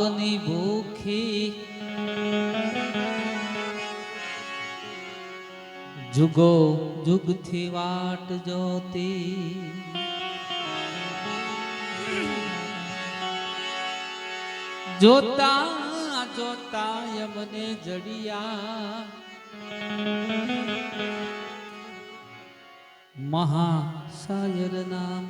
ભાવની ભૂખી. જુગો જુગથી વાટ જોતી. જોતા જોતા યમને જડિયા. મહાસાયર ના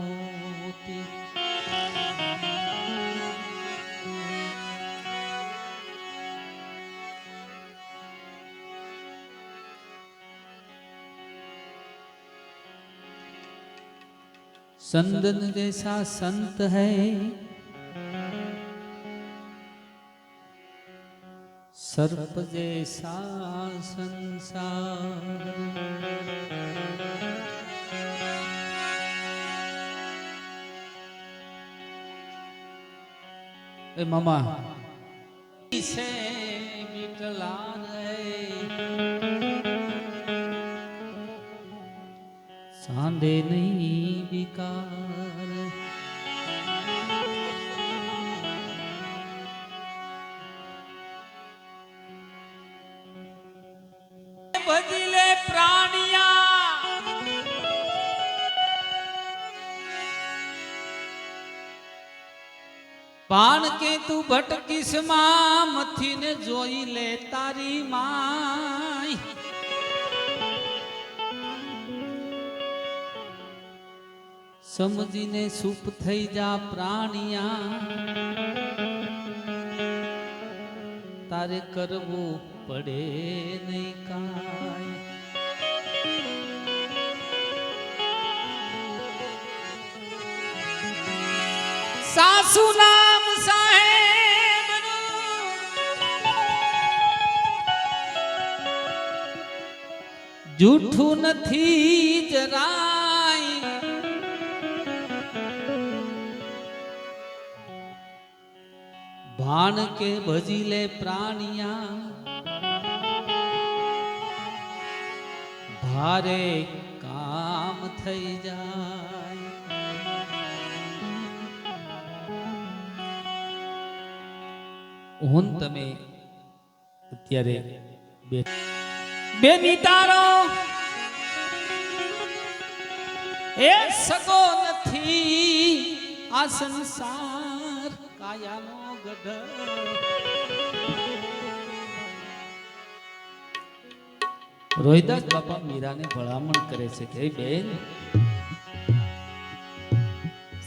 संदन जैसा संत है। सर्प जैसा संसार। ए मामा। इसे मिटला है। सांदे नहीं વિકાર ભજીલે પ્રાણિયા પાણ કે તું ભટકીશ માં મથીને જોઈ લે તારી માય સમજીને સુપ થઈ જા પ્રાણિયા. તારે કરવું પડે નહીં કાય સાસુ નામ સાહેબ જૂઠું નથી જરાય ભાણ કે ભજી લે પ્રાણિયા ભારે કામ થઈ જાય હું ને તમે અત્યારે બે બેની તારો એ સગો નથી આ સંસાર કાયાનો ગઢ. રોહિદાસ બાપા મીરાને ભલામણ કરે છે કે બેન,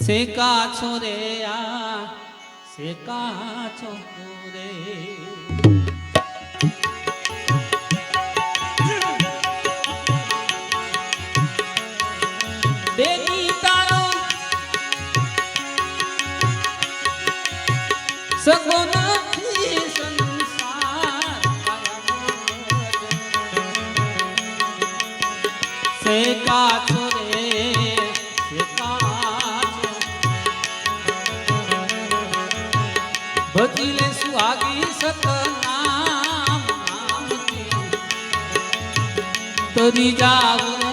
શેકા છો રે આ? શેકા છો રે? સગો નથી સંસાર શેકા છો રે શેકા છો ભજી લે સુહાગી સતનામ તરી જાવ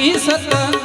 આવી સતા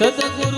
સદગુરુ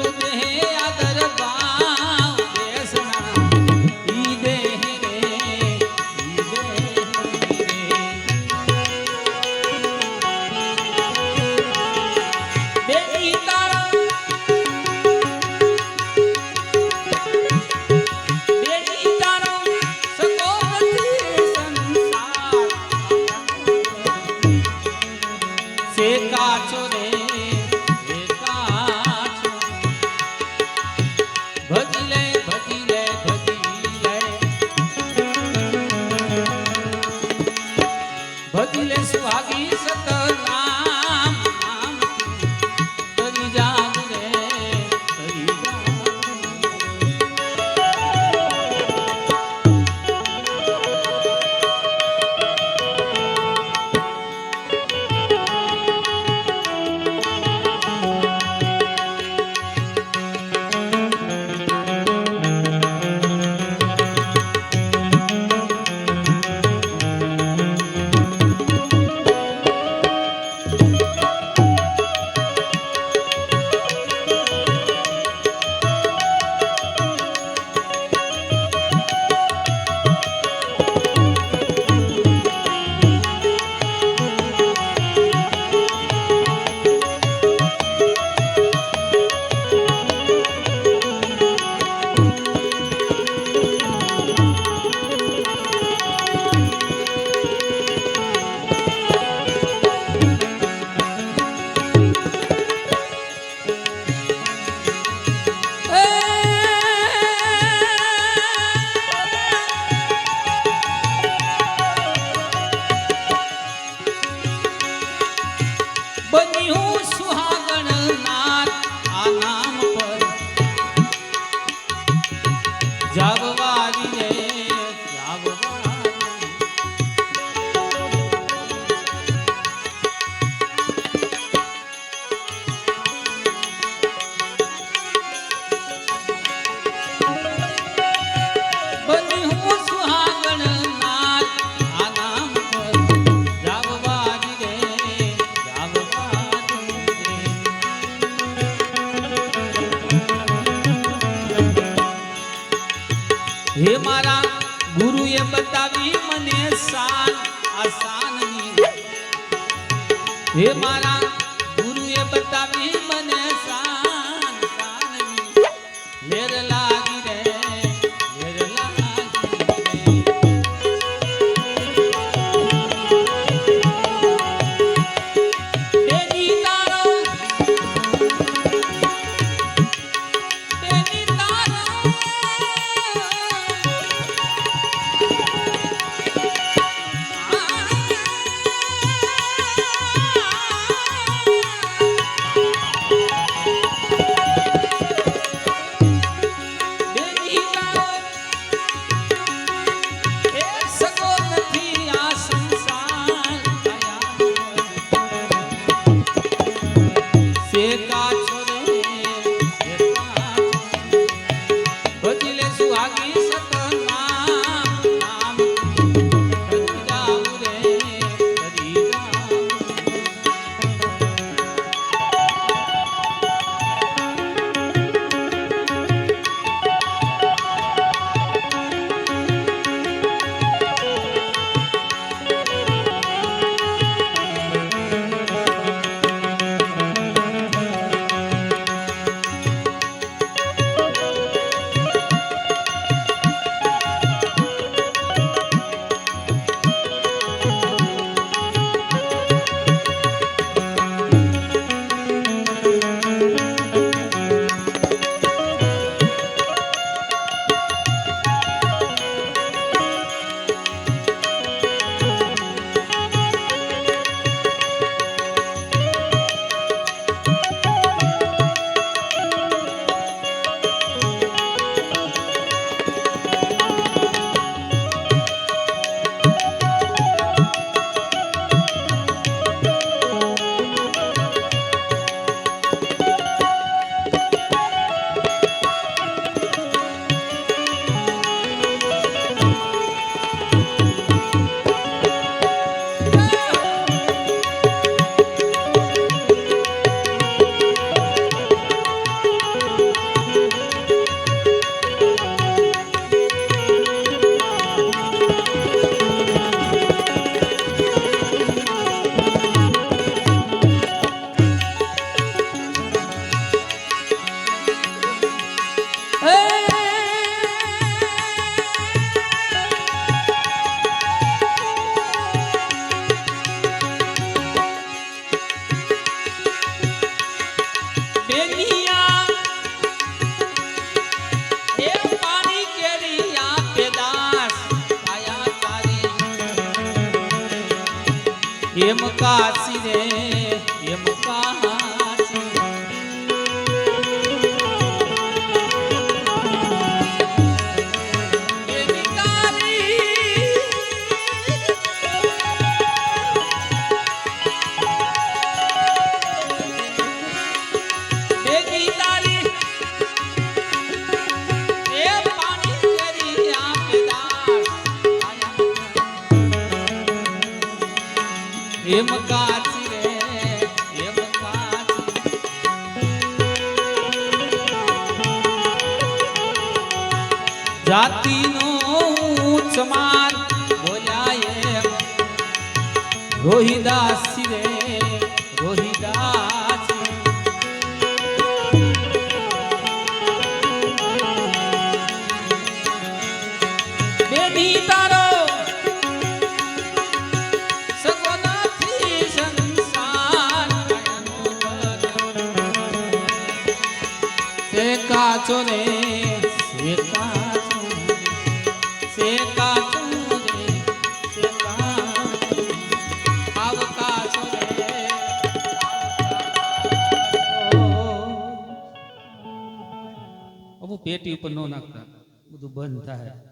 ગુરુએ બતાવી મને સાન આસાન હે મારા কাছে જાતિનો ઊંચ માન બોલાય રોહિદાસ રે રોહિદાસ બેટી તારો કાચો ને પેટી ઉપર ન નાખતા. બધું બંધ થાય.